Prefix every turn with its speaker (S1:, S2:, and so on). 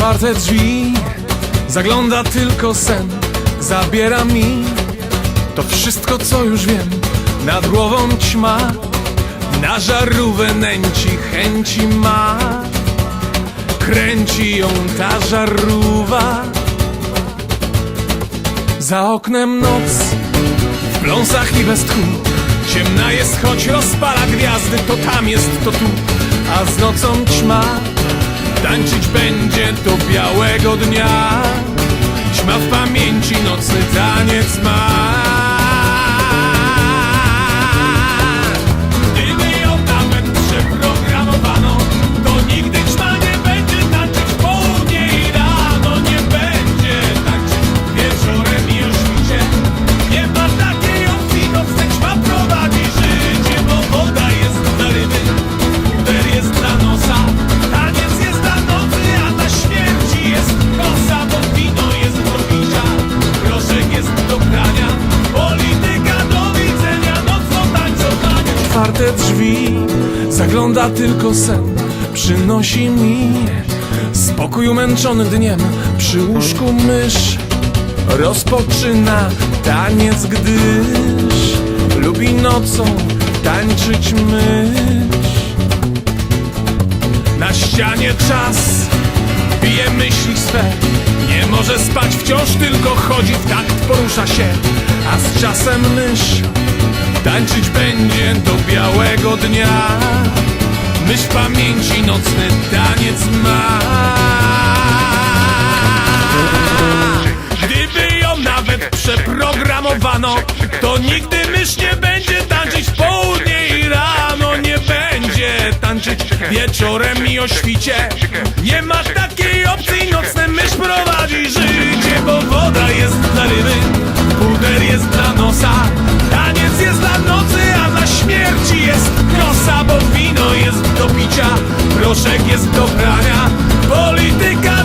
S1: Otwarte drzwi, zagląda tylko sen, zabiera mi to wszystko, co już wiem. Nad głową ćma, na żarówę nęci, chęci ma. Kręci ją ta żarówa. Za oknem noc, w pląsach i bez tchu. Ciemna jest, choć rozpala gwiazdy, to tam jest, to tu, a z nocą ćma. Tańczyć będzie do białego dnia. Ćma w pamięci, nocny Otwarte drzwi, zagląda tylko sen Przynosi mi spokój umęczony dniem. Przy łóżku mysz rozpoczyna taniec, gdyż Lubi nocą tańczyć mysz. Na ścianie czas bije myśli swe. Nie może spać wciąż, tylko chodzi w takt, porusza się. A z czasem mysz tańczyć będzie do białego dnia. W pamięci nocny taniec ma. Gdyby ją nawet przeprogramowano To nigdy mysz nie będzie tańczyć w południe i rano Nie będzie tańczyć wieczorem i o świcie. Nie ma takiej opcji, nocne mysz prowadzi życie Bo woda jest dla ryby, puder jest dla nosa jest dla nocy, a dla śmierci jest kosa Bo wino jest do picia, proszek jest do prania. Polityka